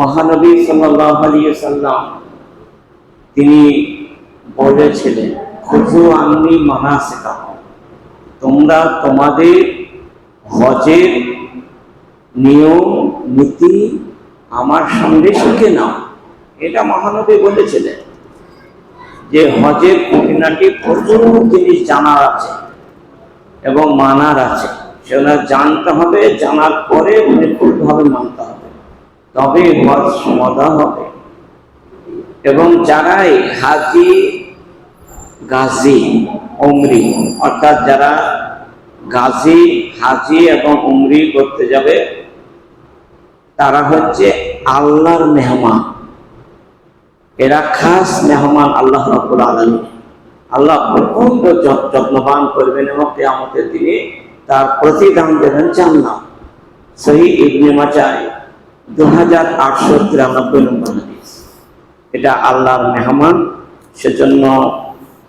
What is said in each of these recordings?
মহানবী সাল্লাহ সাল্লাম তিনি বলেছিলেন খুজু মানা শেখা তোমরা তোমাদের হজের নিয়ম, নীতি আমার সঙ্গে শিখে নাও। এটা মহানবী বলেছিলেন যে হজের খুঁটিনাটি প্রচুর জিনিস জানার আছে এবং মানার আছে। সেগুলো জানতে হবে, জানার পরে নিখুঁতভাবে মানতে হবে। তবে হজ সমাধান হবে। এবং যারাই হাজি, গাজী, উমরি, অর্থাৎ যারা গাজী, হাজি এবং উমরি করতে যাবে, তারা হচ্ছে আল্লাহর মেহমান। এরা খাস মেহমান আল্লাহ রব্বুল আলমী আল্লাহ প্রচণ্ড যত্নবান করবেন এবং আমাদের দিনে তার প্রতিদান দেবেন জান্নাত। সহি ইবনে মাজায় দু হাজার আটশো তিরানব্বই নম্বর হাদিস। এটা আল্লাহর মেহমান, সেজন্য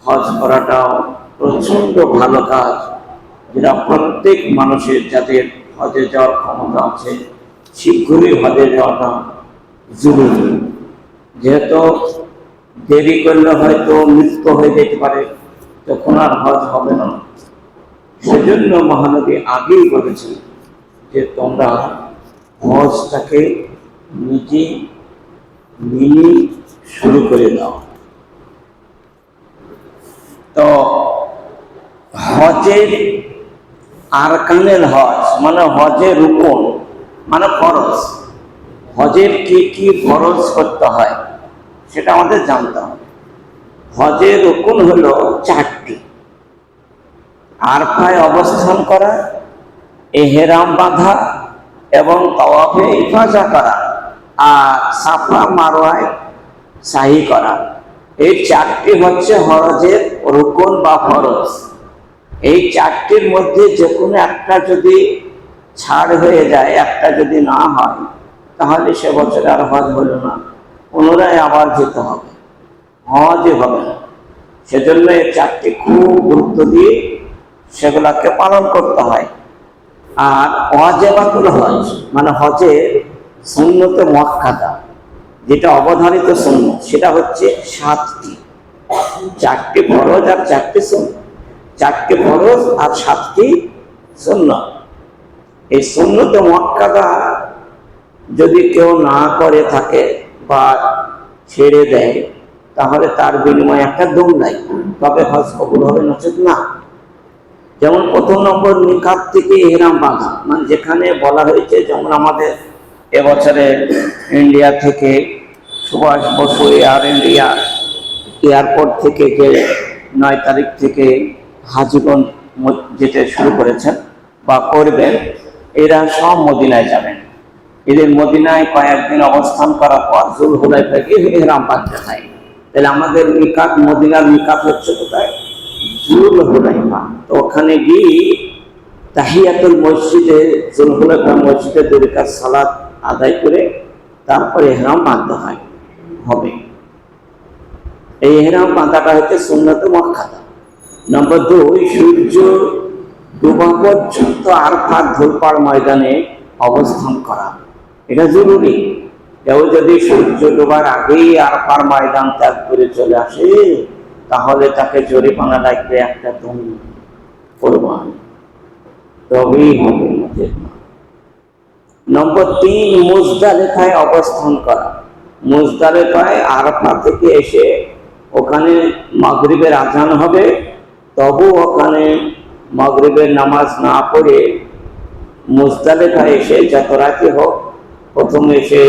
হজ করাটাও প্রচণ্ড ভালো কাজ। যেটা প্রত্যেক মানুষের যাদের হজে যাওয়ার ক্ষমতা আছে, শীঘ্রই হজে যাওয়াটা জরুরি। যেহেতু দেরি করলে হয়তো মৃত্যু হয়ে যেতে পারে, তখন আর হজ হবে না। সেজন্য মহানবী আগেই বলেছেন যে তোমরা হজটাকে নিজে নিয়ে শুরু করে দাও। তো হজের আরকানের হজ মানে হজের রূপন মানে ফরজ। হজের কি কি ফরজ করতে হয় সেটা আমাদের জানতে হবে। হজের রুকুন হলো চারটি। আরফায় অবস্থান করা, এহেরাম বাঁধা এবং তওয়াফে ইফাজা করা আর সাফা মারোয়ায় সাহি করা। এই চারটি হচ্ছে হরজের রুকুন বা ফরজ। এই চারটির মধ্যে যে কোনো একটা যদি ছাড় হয়ে যায়, একটা যদি না হয়, তাহলে সে বছর আর হজ হলো না। পুনরায় আবার যেতে হবে। হজই হবে না। সেজন্য এই চারটি খুব গুরুত্ব দিয়ে সেগুলাকে পালন করতে হয়। আর অজেবাতুল হজ মানে হজে সুন্নত মক্কাদা যেটা অবধারিত শূন্য সেটা হচ্ছে সাতটি। চারটি ফরজ আর চারটি শূন্য চারটি ফরজ আর সাতটি শূন্য এই শূন্যতে মক্কাদা যদি কেউ না করে থাকে বা ছেড়ে দেয়, তাহলে তার বিনিময়ে একটা দম নাই। তবে হজ কবুল হবে নচেত না? যেমন প্রথম নম্বর নিকাত থেকে এহরাম বাঁধা। মানে যেখানে বলা হয়েছে যেমন আমাদের এবছরে ইন্ডিয়া থেকে Subhash Bose Air India airport থেকে যে নয় তারিখ থেকে হাজিগঞ্জ যেতে শুরু করেছেন বা করবেন এরা সব মদিনায় যাবেন। এদের মদিনায় কয়েকদিন অবস্থান করার পর জুল হুলাই থেকে এহরাম বাঁধতে হয়। তাহলে আমাদের নিকাত মদিনার নিকাত হচ্ছে কোথায়? ওখানে গিয়ে তাহিয়াতুল মসজিদে জুল হুলাইফা মসজিদে দুরিকার সালাত আদায় করে তারপরে এহরাম বাঁধতে হয়, হবে। এই এহরাম বাঁধাটা হচ্ছে সুন্নত মক্কাদা নম্বর দুই, সূর্য ডোবা পর্যন্ত আর আরফার ধুলপাড় ময়দানে অবস্থান করা। এটা জরুরি। কেউ যদি সূর্য ডোবার আগেই আর আরফার ময়দান ত্যাগ করে চলে আসে তাহলে তাকে জরিমানা লাগবে একটা তুমি কোরবান। তবেই হবে নম্বর তিন, মুজদালেফায় অবস্থান করা। মুজদালেফায় আরফা থেকে এসে ওখানে মাগরিবের আজান হবে। তবু ওখানে মাগরিবের নামাজ না পড়ে মুজদালেফায় এসে যত রাতে হোক, প্রথমে এসে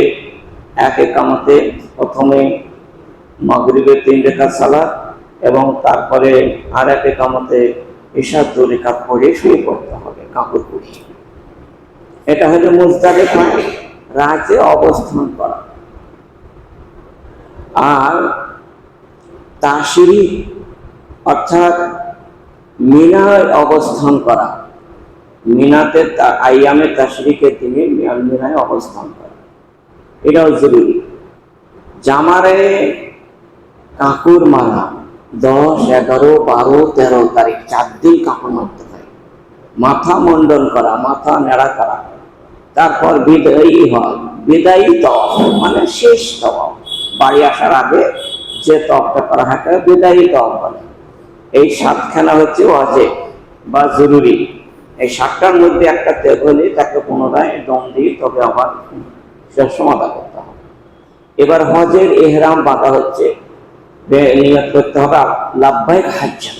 এক একামতে প্রথমে মাগরিবের তিন রেখা সালাদ এবং তারপরে আর এক একামতে ঈশার দু রেখা পড়ে শুয়ে পড়তে হবে, কাপড় পরিয়ে। এটা হলো মুজদালেফা রাতে অবস্থান করা। আর তাশরি অর্থাৎ মিনায় অবস্থান করা। মিনাতে আইয়ামে দিনে মিনা- মিনায় অবস্থান করা এটাও জরুরি। জামারে কাকুর মারা দশ, এগারো, বারো, তেরো তারিখ, চার দিন কাকুর মারতে হয়। মাথা মন্ডন করা, মাথা নেড়া করা। তারপর বিদায়ী হয়। বিদায়ী তপ মানে শেষ তওয়াফ বাড়ি আসার আগে যে তপটা করা হয় বিদায়ী তওয়াফ বলে। এই সাতখানা হচ্ছে হজে বা জরুরি। এই সাতটার মধ্যে একটা ত্যাগ হলে তাকে পুনরায় দম দিয়ে তবে আবার সেটা সমাধা করতে হবে। এবার হজের এহরাম বাঁধা হচ্ছে। বে- নিয়ত করতে হবে লাভবাহিক হাজ্জা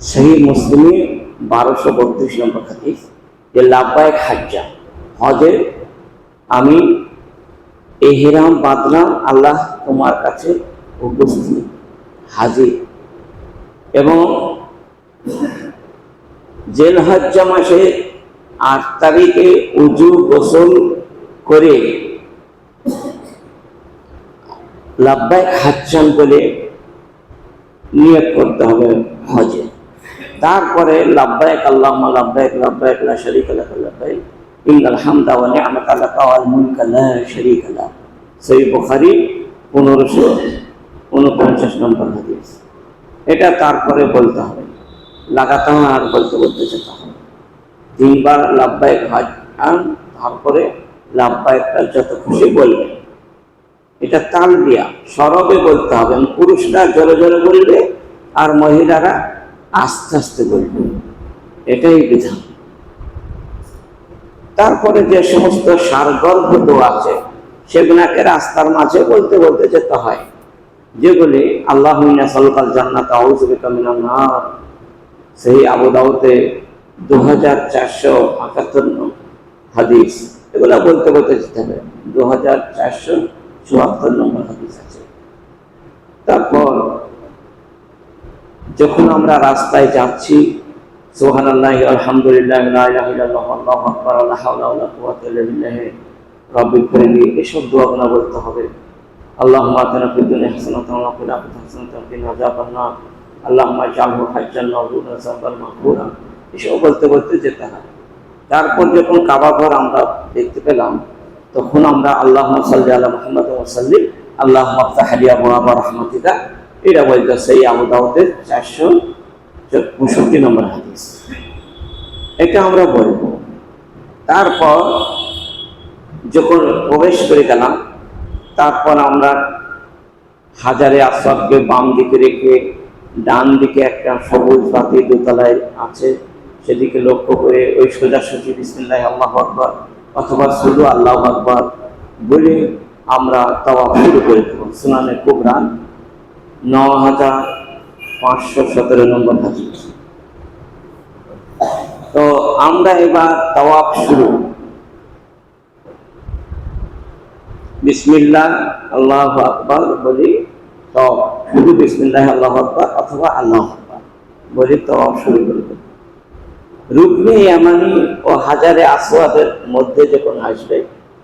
সেই মুসলিমে বারোশো বত্রিশ নম্বর হাদিস, যে লাভবাহিক হাজ্জা হজে আমি এহরাম বাঁধলাম আল্লাহ তোমার কাছে উপস্থিত হাজির। এবং জেল হজ্জা মাসে আট তারিখে উজু গোসল করে লাভবাহিক হাজ্জান বলে নিয়োগ করতে হবে হজে। তারপরে লাভবাহিক আল্লাহ লাভবাহিক লাভবাহিক লা শরীক লাক লাভবাহিক ইন্নাল হামদা ওয়া নি'মাতা লাক ওয়াল মুলকা, লা শরীকা লাক সহিহ বুখারী 1549 নম্বর হাদিস। এটা তারপরে বলতে হবে। লাগাতার বলতে বলতে যেতে হবে। তিনবার লাভবাহিক হাজ আন তারপরে লাভবাহিকটা যত খুশি বলবে। এটা তাল দিয়া, সরবে বলতে হবে। পুরুষরা জোরে জোরে বলবে আর মহিলারা আস্তে আস্তে বলবে। এটাই বিধান। তারপরে যে সমস্ত সারগর্ভ দোয়া আছে, সেগুলাকে রাস্তার মাঝে বলতে বলতে যেতে হয়। যেগুলি আল্লাহ সলকাল জান্নাত সেই আবু দাউতে দু হাজার চারশো আটাত্তর হাদিস, এগুলো বলতে বলতে যেতে হবে। দু হাজার চারশো চুয়াত্তর নম্বর হাদিস আছে। তারপর, যখন আমরা রাস্তায় যাচ্ছি সোহান আল্লাহ আলহামদুলিল্লাহ এসব বলতে হবে। আল্লাহ এসব বলতে বলতে যেতে হয়। তারপর যখন কাবা ঘর আমরা দেখতে পেলাম তখন আমরা আল্লাহ সাল্লি আল্লাহ মোহাম্মদ সাল্লিম আল্লাহ মাফতাহালিয়া মোহাম্মদ রহমতিকা। এটা বলতে সেই আবু দাউদের চারশো পঁয়ষট্টি নম্বর হাদিস। এটা আমরা বলব। তারপর যখন প্রবেশ করে গেলাম, তারপর আমরা হাজারে আসবাবকে বাম দিকে রেখে ডান দিকে একটা সবুজ বাতি দোতলায় আছে, সেদিকে লক্ষ্য করে ওই সোজাসুজি বিসমিল্লাহ আল্লাহ আকবর অথবা শুধু আল্লাহ আকবর বলে আমরা তাওয়া শুরু করে দেবো। সুনানে কুবরান ন হাজার পাঁচশো সতেরো নম্বর হাজির তো আমরা এবার তাওয়াফ শুরু। বিসমিল্লাহ, আল্লাহ আকবর বলি তো শুধু বিসমিল্লাহ, আল্লাহ আকবর অথবা আল্লাহ আকবর বলি তো শুরু করব রুকনি ইয়ামানি ও হাজারে আসওয়াদের মধ্যে যখন আসবে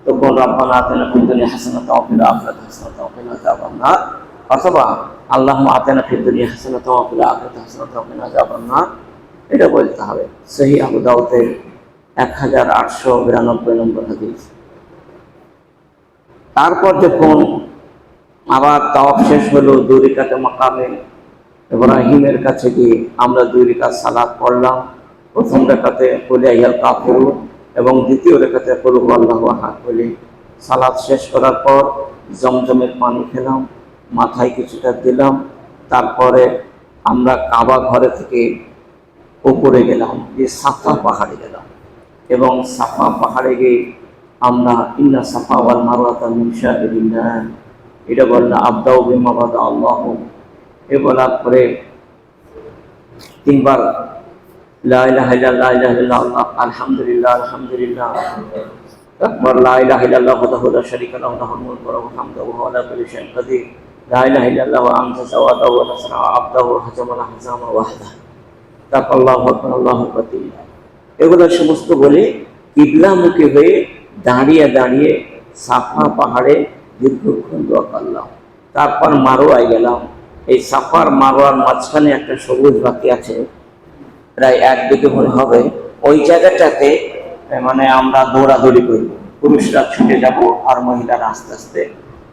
তখন রব্বানা আতেনা ফিদ দুনিয়া হাসানাতাও ওয়া ফিল আখিরাতি হাসানাতাও ওয়া কিনা আযাবান নার অথবা আল্লাহুম্মা আতেনা ফিদ দুনিয়া হাসানাতাও ওয়া ফিল আখিরাতি হাসানাতাও ওয়া কিনা আযাবান নার এটা বলতে হবে। সহি আবু দাউদের এক হাজার আটশো বিরানব্বই নম্বর হাদিস। তারপর যখন আবার তাওয়াফ শেষ হলো, দুই রিকাতে মাকামে ইব্রাহিমের কাছে গিয়ে আমরা দুই রিকাত সালাদ পড়লাম। প্রথম রেখাতে বলে, আইয়াল কাফেরু, এবং দ্বিতীয় রেখাতে করু আল্লাহ হাত বলে। সালাদ শেষ করার পর জমজমের পানি খেলাম, মাথায় কিছুটা দিলাম, তারপরে আমরা কাবা ঘরে থেকে উপরে গেলাম যে সাফা পাহাড়ে গেলাম। এবং সাফা পাহাড়ে গিয়ে আমরা, ইন্না সাফা ওয়াল মারওয়াতা শাইরিল্লাহ এটা বললাম আবদাউ বিমা বাদা আল্লাহ। এ বলার পরে তিনবার এগুলো সমস্ত বলে কিবলামুখী হয়ে দাঁড়িয়ে দাঁড়িয়ে সাফা পাহাড়ে দীর্ঘক্ষণ দোয়া করলাম। তারপর মারোয়ায় গেলাম। এই সাফার মারোয়ার মাঝখানে একটা সবুজ বাকি আছে। প্রায় এক দিকে মনে হবে। ওই জায়গাটাতে মানে আমরা দৌড়াদৌড়ি করব পুরুষরা ছুটে যাব আর মহিলারা আস্তে আস্তে।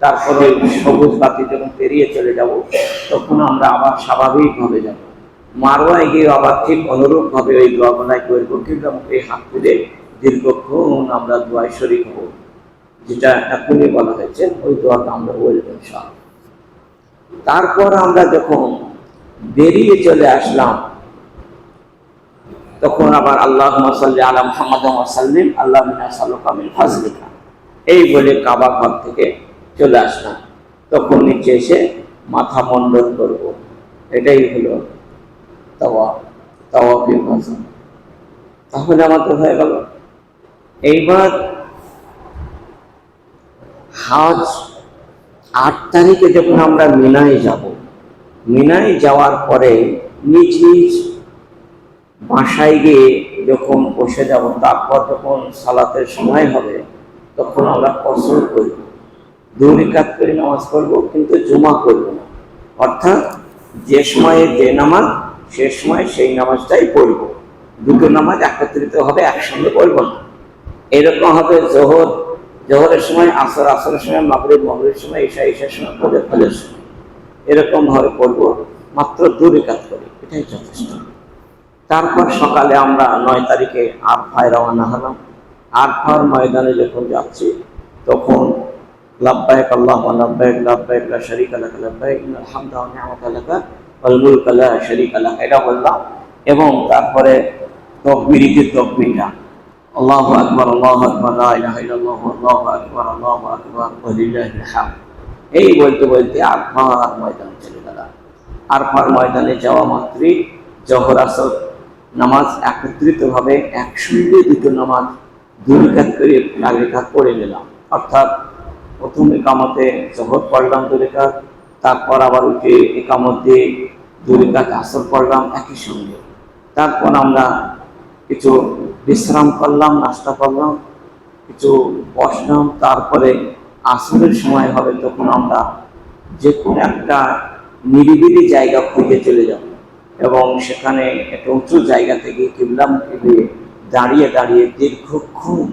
তারপরে সবুজ বাতি যখন পেরিয়ে চলে যাব, তখন আমরা আবার স্বাভাবিকভাবে যাব। মারোয়ায় গিয়ে আবার ঠিক অনুরূপভাবে ওই দোয়াগুলাই করব কিন্তু এই হাত তুলে দীর্ঘক্ষণ আমরা দোয়ায় শরিক হব, যেটা এখনই বলা হয়েছে। ওই দোয়াটা আমরা বলব সব তারপর আমরা যখন বেরিয়ে চলে আসলাম তখন আবার আল্লাহ সাল্লি সাল্লিম, আল্লাহ সাল্লুকামিন ফাজলিকা। এই বলে কাবা ঘর থেকে চলে আসলাম। তখন নিচে এসে মাথা মন্ডল করব। এটাই হলো তাওয়া তাহলে আমাদের হয়ে গেল। এইবার হাজ আট তারিখে যখন আমরা মিনায় যাব, মিনায় যাওয়ার পরে নিজ নিজ বাসায় গিয়ে যখন বসে যাব তারপর যখন সালাতের সময় হবে, তখন আমরা কসর করব দুই কাজ করে নামাজ পড়ব, কিন্তু জমা করব না। অর্থাৎ যে সময়ে যে নামাজ, সে সময় সেই নামাজটাই পড়ব। দুটো নামাজ একত্রিত হবে, একসঙ্গে পড়ব না। এরকম হবে জোহর, জোহরের সময়, আসর, আসরের সময়, মাগরিব, মাগরিবের সময়, ঈশা, ঈশার সময় ফজর ফজর সময়। এরকম ভাবে পড়ব, মাত্র দূরে কাজ করি। এটাই যথেষ্ট। তারপর সকালে আমরা নয় তারিখে আরফায় রওনা হলাম। আরফার ময়দানে যখন যাচ্ছি, তখন লাব্বাইক আল্লাহ লাব্বাইক লাব্বাইক, লা শারীকা লাক, লাব্বাইক, ইন্নাল হামদা ওয়া নি'মাতা লাক, ওয়াল মুলকা লা শারীকা লাক এটা বললাম এবং তারপরে তকবীরিতে তকবীরটা। আল্লাহু আকবার আল্লাহু আকবার এই বলতে বলতে আরফার ময়দানে চলে গেলাম। আরফার ময়দানে যাওয়া মাত্রই জহর আসর নামাজ একত্রিতভাবে একসঙ্গে দুটো নামাজ দুই রেখাত করে রেখাত পড়ে নিলাম। অর্থাৎ প্রথম একামতে জহর পড়লাম দু রেখাত তারপর আবার উঠে একামত দিয়ে দু রেখাত আসর পড়লাম একই সঙ্গে। তারপর আমরা কিছু বিশ্রাম করলাম, নাস্তা করলাম, কিছু বসলাম, তারপরে আসরের সময় হবে তখন আমরা যে কোনো একটা নিরিবিলি জায়গা খুঁজে চলে যাব। এবং সেখানে একটা উঁচু জায়গা থেকে কিবলামুখী হয়ে দাঁড়িয়ে দাঁড়িয়ে দীর্ঘক্ষণ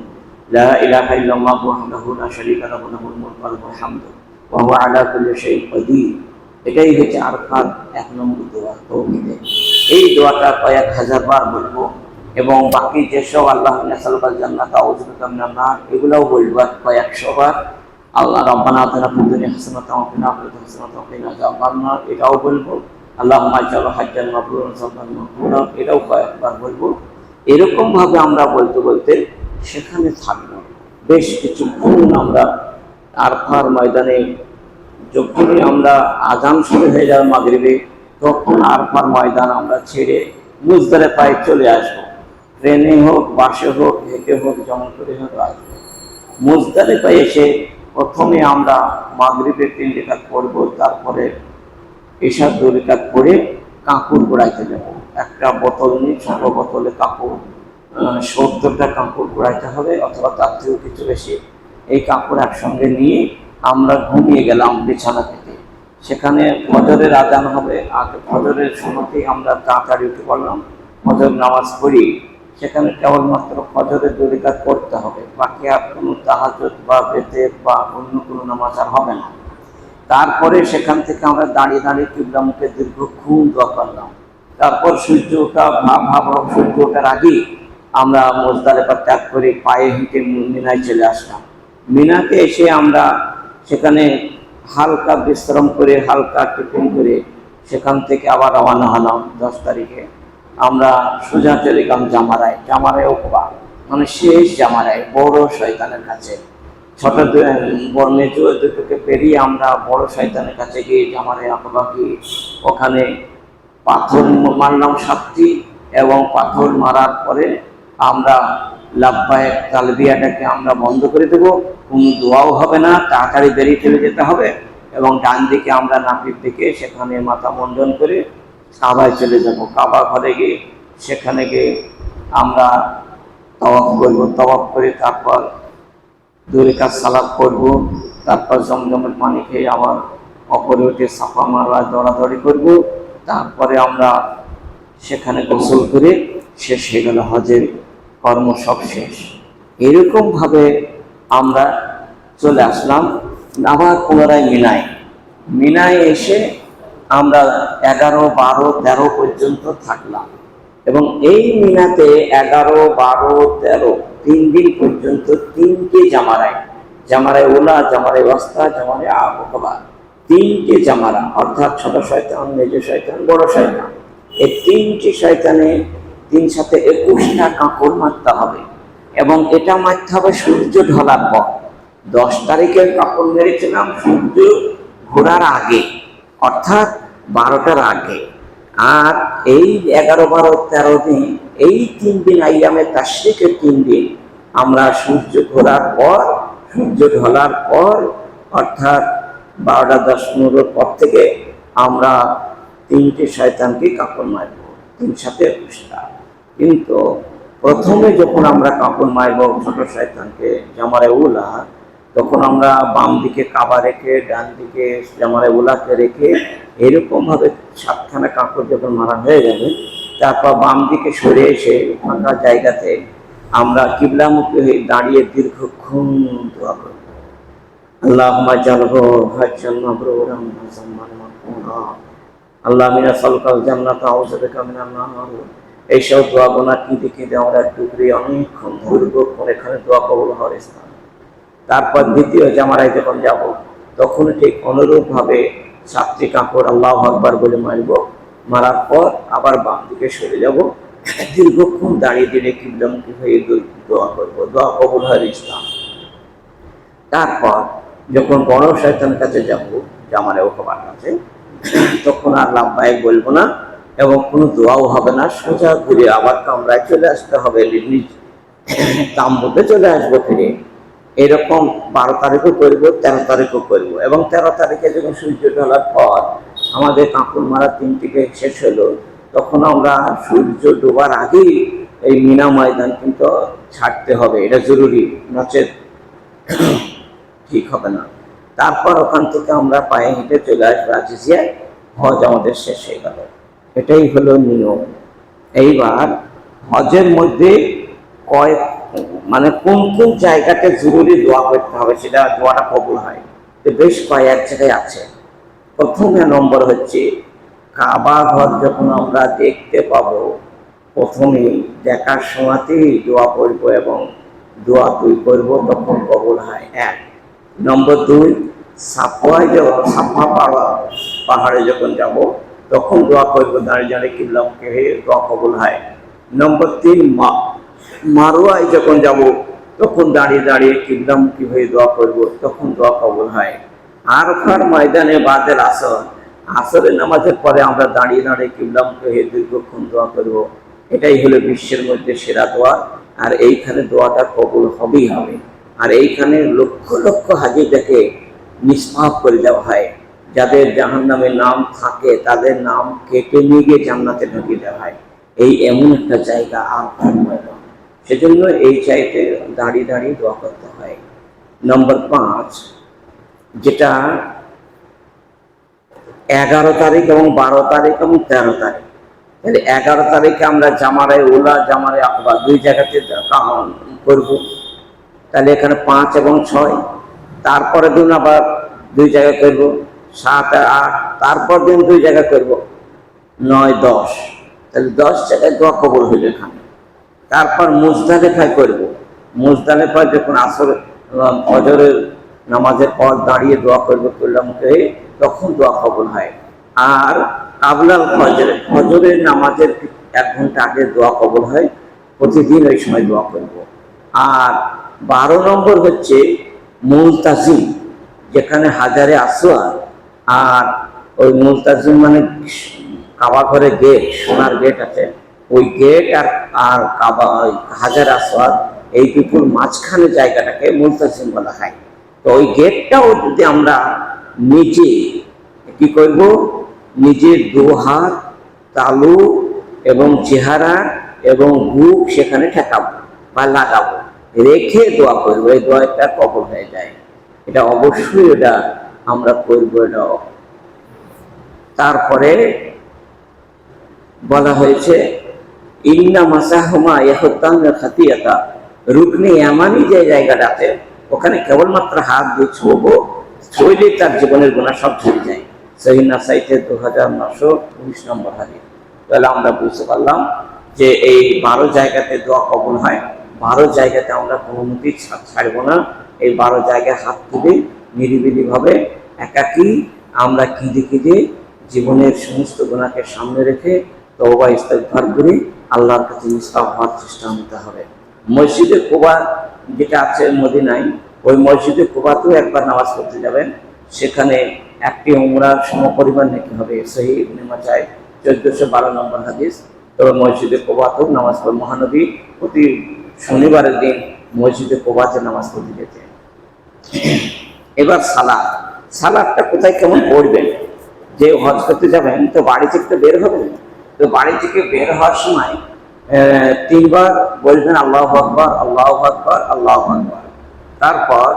এটাই হচ্ছে আরফার এক নম্বর এই কয়েক হাজার বার বলব এবং বাকি যেসব আল্লাহ এগুলোও বলব কয়েকশো বার। আল্লাহ রব্বানা নার, এটাও বলব। আল্লাহ মাইজাল হাজ্জান মাবরুর মাবরুরা এটাও কয়েকবার বলব। এরকম ভাবে আমরা বলতে বলতে সেখানে থাকব। বেশ কিছুক্ষণ আমরা আরফার ময়দানে, যখনই আমরা আজান শুরু হয়ে মাগরিবে, তখন আরফার ময়দান আমরা ছেড়ে মুজদারে পায়ে চলে আসব। ট্রেনে হোক, বাসে হোক হোক, যেমন করে হোক আসব মুজদারে পায়ে এসে প্রথমে আমরা মাগরিবের তিন তারপরে এসব দরিকাত পরে কাপড় গোড়াইতে যাব। একটা বোতল নিয়ে ছোট বোতলে আহ, সত্তরটা কাপড় গোড়াইতে হবে অথবা তার থেকেও কিছু বেশি। এই কাপড় একসঙ্গে নিয়ে আমরা ঘুমিয়ে গেলাম বিছানা থেকে। সেখানে ফজরের আদান হবে। আগে ফজরের সময়তেই আমরা তাড়াতাড়ি উঠে পড়লাম ফজর নামাজ পড়ি। সেখানে কেবলমাত্র ফজরের দরিকাত পড়তে হবে। বাকি আর কোনো তাহাজত বা বেতের বা অন্য কোনো নামাজ আর হবে না। তারপরে সেখান থেকে আমরা দাঁড়িয়ে দাঁড়িয়ে কিবলামুখে দীর্ঘক্ষণ দোয়া করলাম। তারপর সূর্য ওঠা ভাব ভাব সূর্য ওঠার আগেই আমরা মোজদালেপা ত্যাগ করে পায়ে হেঁটে মিনায় চলে আসলাম। মিনাতে এসে আমরা সেখানে হালকা বিশ্রাম করে, হালকা টিফিন করে সেখান থেকে আবার রওনা হলাম দশ তারিখে। আমরা সোজা চলে গেলাম জামারায় জামারায় ওকবা মানে শেষ জামারায়, বড় শয়তানের কাছে। ছোট মেজু দুটোকে পেরিয়ে আমরা বড় শয়তানের কাছে গিয়ে জামারে অথবা ওখানে পাথর মারলাম সাতটি এবং পাথর মারার পরে আমরা লাভবায় তালবিয়াটাকে আমরা বন্ধ করে দেবো। কোনো দোয়াও হবে না, তাড়াতাড়ি বেরিয়ে চলে যেতে হবে এবং ডান দিকে আমরা নাপির দিকে সেখানে মাথা মন্ডন করে কাবায় চলে যাব। কাবা ঘরে গিয়ে সেখানে গিয়ে আমরা তওয়াফ করব। তওয়াফ করে তারপর দূরে কাজ সালাপ করব, তারপর জমজমের পানি খেয়ে আবার অপরে উঠে সাফা মারা দৌড়াদৌড়ি করব। তারপরে আমরা সেখানে গোসল করে শেষ হয়ে গেল হজের কর্ম সব শেষ। এরকমভাবে আমরা চলে আসলাম। আবার পুনরায় মিনায়। মিনায় এসে আমরা এগারো, বারো, তেরো পর্যন্ত থাকলাম। এবং এই মিনাতে এগারো, বারো, তেরো তিন দিন পর্যন্ত তিনটে জামারায় জামারায় ওলা, জামারায় ওয়াস্তা জামারায় আবহাওয়া তিনটে জামারা, অর্থাৎ ছোট শয়তান, মেজ শয়তান, বড় শয়তান। এই তিনটি শয়তানে তিন সাথে একুশটা কাঁকড় মারতে হবে এবং এটা মারতে হবে সূর্য ঢলার পর। দশ তারিখের কাপড় মেরেছিলাম সূর্য ঘোরার আগে, অর্থাৎ বারোটার আগে। আর এই এগারো, বারো, তেরো দিন, এই তিন দিন আইয়ামে তাশ্রিকের তিন দিন, আমরা সূর্য ঘোরার পর, সূর্য ঢলার পর, অর্থাৎ বারোটা, দশ, পনেরোর পর থেকে আমরা তিনটে শয়তানকে কাপড় মারব, তিন সাথে একুশটা কিন্তু প্রথমে যখন আমরা কাপড় মারব ছোট শয়তানকে, জামারে উলা, তখন আমরা বাম দিকে কাবা রেখে ডান দিকে জামারে উলাকে রেখে এরকম ভাবে সাতখানা কাপড় যখন মারা হয়ে যাবে, তারপর বাম দিকে সরে এসে ফাঁকা জায়গাতে আমরা কিবলামুখী হয়ে দাঁড়িয়ে দীর্ঘক্ষণ দোয়া করব। মুসাম্মান আল্লাহ মিনা সালকাল এইসব দোয়া গোনা কি দেখে আমরা টুকরি অনেকক্ষণ এখানে দোয়া কবুল হওয়ার স্থান। তারপর দ্বিতীয় জামারায় যখন যাব, তখন ঠিক অনুরূপ ভাবে সাতটি কাপড় আল্লাহ আকবার বলে মারব। মারার পর আবার বাম দিকে সরে যাব। দীর্ঘক্ষণ দাঁড়িয়ে দিলে কিবলামুখী হয়ে দোয়া করব। দোয়া কবুল হয় ইসলাম তারপর যখন বড় শয়তানের কাছে যাব জামারে ওখাবার কাছে, তখন আর লাভবাহিক বলব না এবং কোনো দোয়াও হবে না। সোজা ঘুরে আবার কামরায় চলে আসতে হবে। নিজ তাম্বুতে চলে আসব ফিরে। এরকম বারো তারিখও করব, তেরো তারিখও করব। এবং তেরো তারিখে যখন সূর্য ঢলার পর আমাদের কাঁকুর মারা তিনটিকে শেষ হলো, তখন আমরা সূর্য ডোবার আগেই এই মিনা ময়দান কিন্তু ছাড়তে হবে। এটা জরুরি, নচেত ঠিক হবে না। তারপর ওখান থেকে আমরা পায়ে হেঁটে চলে আসব আজিজিয়ায় হজ আমাদের শেষ হয়ে গেল। এটাই হলো নিয়ম। এইবার হজের মধ্যে কয়েক মানে কোন কোন জায়গাতে জরুরি দোয়া করতে হবে সেটা দোয়াটা কবুল হয়। তো বেশ কয়েক জায়গায় আছে। প্রথমে নম্বর হচ্ছে, কাবা ঘর যখন আমরা দেখতে পাবো প্রথমে দেখার সময়তেই দোয়া করব এবং দোয়া দুই করব তখন কবুল হয়। এক। নম্বর দুই সাফায় যখন সাফা পাওয়া, পাহাড়ে যখন যাব, তখন দোয়া করব, দাঁড়িয়ে দাঁড়িয়ে কিবলামকে হয়ে দোয়া কবুল হয়। নম্বর তিন, মা মারোয়ায় যখন যাব, তখন দাঁড়িয়ে দাঁড়িয়ে কিবলামুখী হয়ে দোয়া করব, তখন দোয়া কবল হয়। আর ওখান ময়দানে বাদের আসর। আসরের নামাজের পরে আমরা দাঁড়িয়ে দাঁড়িয়ে কিবলামুখী হয়ে দীর্ঘক্ষণ দোয়া করব। এটাই হলো বিশ্বের মধ্যে সেরা দোয়া, আর এইখানে দোয়াটা কবুল হবেই হবে। আর এইখানে লক্ষ লক্ষ হাজিটাকে নিষ্পাপ করে দেওয়া হয়। যাদের জাহান নামে নাম থাকে, তাদের নাম কেটে নিয়ে গিয়ে জান্নাতে ঢুকিয়ে দেওয়া হয়। এই এমন একটা জায়গা আর ময়দান। সেজন্য এই চাইতে দাঁড়িয়ে দাঁড়িয়ে দোয়া করতে হয়। নম্বর পাঁচ, যেটা এগারো তারিখ এবং বারো তারিখ এবং তেরো তারিখ। তাহলে এগারো তারিখে আমরা জামারায় ওলা, জামারায় আকবা দুই জায়গাতে করব। তাহলে এখানে পাঁচ এবং ছয় তারপরে দিন আবার দুই জায়গা করব। সাত, আট তারপর দিন দুই জায়গা করব। নয়, দশ। তাহলে দশ জায়গায় দোয়া কবর হইল এখানে। তারপর মুজদালেফায় করব। মুজদালেফায় যখন আসর আহ, ফজরের নামাজের পর দাঁড়িয়ে দোয়া করব করলামকে তখন দোয়া কবুল হয়। আর কাবলাল ফজর ফজরের নামাজের এক ঘণ্টা আগে দোয়া কবুল হয় প্রতিদিন ওই সময় দোয়া করব। আর বারো নম্বর হচ্ছে মুলতাজিম যেখানে হাজারে আসোয়া আর ওই মুলতাজিম মানে কাবা ঘরে গেট সোনার গেট আছে। ওই গেট আর আর কাবা হাজার আসওয়াদ, এই দুটোর মাঝখানে জায়গাটাকে মুলতাজিম বলা হয়। তো ওই গেটটাও যদি আমরা নিজে কি করব? নিজের দু হাত তালু এবং চেহারা এবং বুক সেখানে ঠেকাবো বা লাগাবো। রেখে দোয়া করব, এই দোয়াটা কবর হয়ে যায়। এটা অবশ্যই এটা আমরা করব, এটা তারপরে বলা হয়েছে ইন্না মাসাহমা ইহতান খাতিয়াতা রুকনি এমানই যে জায়গাটাতে ওখানে কেবলমাত্র হাত দিয়ে ছোবো, ছইলে তার জীবনের গুণা সব ঝরে যায়। সহিনা সাইতে দু হাজার নশো উনিশ নম্বর হাদিস। তাহলে আমরা বুঝতে পারলাম যে এই বারো জায়গাতে দোয়া কবুল হয়, বারো জায়গাতে আমরা কোনো মতেই ছাড়বো না। এই বারো জায়গায় হাত তুলে নিরিবিলিভাবে একাকী আমরা কেঁদে কেঁদে জীবনের সমস্ত গুণাকে সামনে রেখে তওবা ইস্তেগফার করে আল্লাহর কাছে নিষ্পাপ হওয়ার চেষ্টা নিতে হবে। মসজিদে কোবা যেটা আছে মদিনায়, ওই মসজিদে কোবাতেও একবার নামাজ পড়তে যাবেন। সেখানে একটি উমরার সমপরিমাণ নাকি হবে। সেই ইবনে মাজায় চোদ্দশো বারো নম্বর হাদিস। তবে মসজিদে কোবাতেও নামাজ পড়ে। মহানবী প্রতি শনিবারের দিন মসজিদে কোবাতে নামাজ পড়তে যেতেন এবার সালাদ। সালাদটা কোথায় কেমন পড়বেন? যে হজ করতে যাবেন তো বাড়ি থেকে তো বের হবেন? তো বাড়ি থেকে বের হওয়ার সময় তিনবার বলবেন আল্লাহ আকবর আল্লাহ আকবর আল্লাহ আকবর। তারপর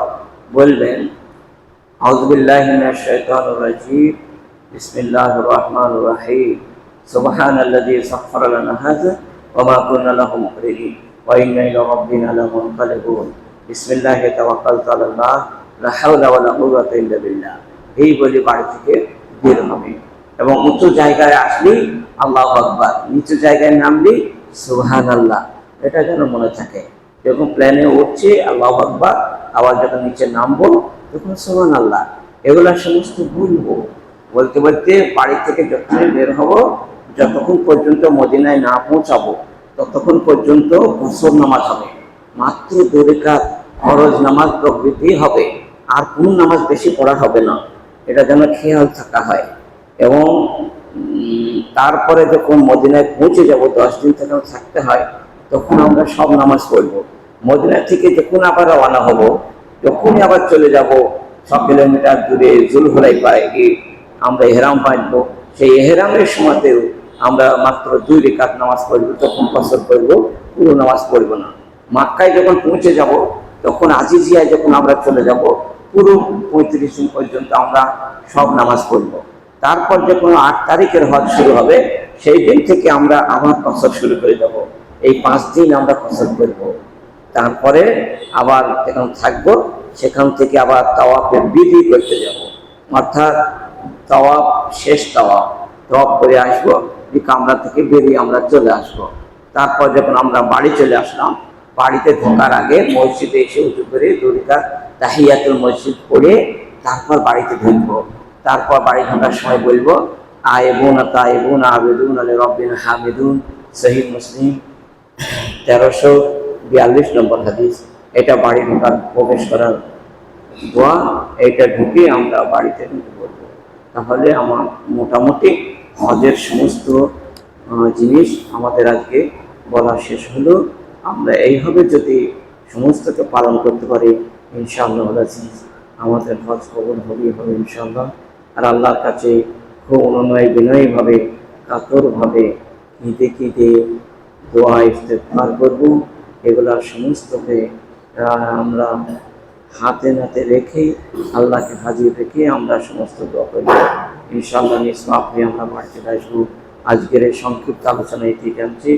বলবেন হজবুল্লাহ শেখর রাজীব বিসমিল্লাহ রহমান রাহিম। سبحان الذي سخر لنا هذا وما كنا له مقرنين وإنا إلى ربنا لمنقلبون بسم الله توكلت على الله لا حول ولا قوة إلا بالله هي بولي بعد ذكر دير এবং উঁচু জায়গায় আসলেই আল্লাহ আকবার। নিচু জায়গায় নামলি সুবহান আল্লাহ এটা যেন মনে থাকে। যখন প্লেনে উঠছে, আল্লাহ আকবার, আবার যখন নিচে নামবো, তখন সুবহান আল্লাহ এগুলা সমস্ত ভুলবো। বলতে বলতে বাড়ি থেকে যতক্ষণ বের হব, যতক্ষণ পর্যন্ত মদিনায় না পৌঁছাবো, ততক্ষণ পর্যন্ত বছর নামাজ হবে। মাত্র দরিকাত ফরজ নামাজ প্রকৃতি হবে। আর কোন নামাজ বেশি পড়া হবে না। এটা যেন খেয়াল থাকা হয়। এবং তারপরে যখন মদিনায় পৌঁছে যাব, দশ দিন থেকে থাকতে হয়, তখন আমরা সব নামাজ পড়ব। মদিনা থেকে যখন আবার রওনা হব, যখনই আবার চলে যাব ছ কিলোমিটার দূরে জুলহলাই পায়ে গিয়ে আমরা এহরাম বাঁধবো। সেই এহরামের সময়তেও আমরা মাত্র দুই রেখাত নামাজ পড়ব, তখন বছর পড়ব পুরো নামাজ পড়ব না। মাক্কায় যখন পৌঁছে যাব, তখন আজিজিয়ায় যখন আমরা চলে যাব, পুরো পঁয়ত্রিশ দিন পর্যন্ত আমরা সব নামাজ পড়ব। তারপর যে কোনো আট তারিখের হজ শুরু হবে, সেই দিন থেকে আমরা আবার কসর শুরু করে দেব। এই পাঁচ দিন আমরা কসর করব। তারপরে আবার যখন থাকব, সেখান থেকে আবার তাওয়াফের বিধি করতে যাব। অর্থাৎ তাওয়াফ, শেষ তাওয়াফ। তাওয়াফ করে আসব এই কামরা থেকে বেরিয়ে আমরা চলে আসব। তারপর যখন আমরা বাড়ি চলে আসলাম, বাড়িতে ঢোকার আগে মসজিদে এসে উঁচু করে দড়িটা তাহিয়াতুল মসজিদ পড়ে তারপর বাড়িতে ঢুকবো। তারপর বাড়ি ঢোকার সময় বলব, আয়েবুন তায়েবুন আবেদুন আলে রব্বিন হামিদুন। শহীদ মুসলিম, তেরোশো বিয়াল্লিশ নম্বর হাদিস। এটা বাড়ি ঢোকার, প্রবেশ করার দোয়া, এটা ঢুকে আমরা বাড়িতে ঢুকে পড়ব। তাহলে আমার মোটামুটি হজের সমস্ত জিনিস আমাদের আজকে বলা শেষ হলো। আমরা এইভাবে যদি সমস্তকে পালন করতে পারি, ইনশাআল্লাহ, আমাদের হজ কবল হবেই হবে, ইনশাআল্লাহ। আর আল্লাহর কাছে খুব অনুনয় বিনয়ীভাবে, কাতরভাবে কেঁদে কেঁদে দোয়া ইস্তেফার করব। এগুলার সমস্তকে আমরা হাতে নাতে রেখে আল্লাহকে হাজির রেখে আমরা সমস্ত দোয়া করি। ইনশাআল্লাহ হয়ে আমরা বাড়িতে আসব। আজকের এই সংক্ষিপ্ত আলোচনা এটি জানছি।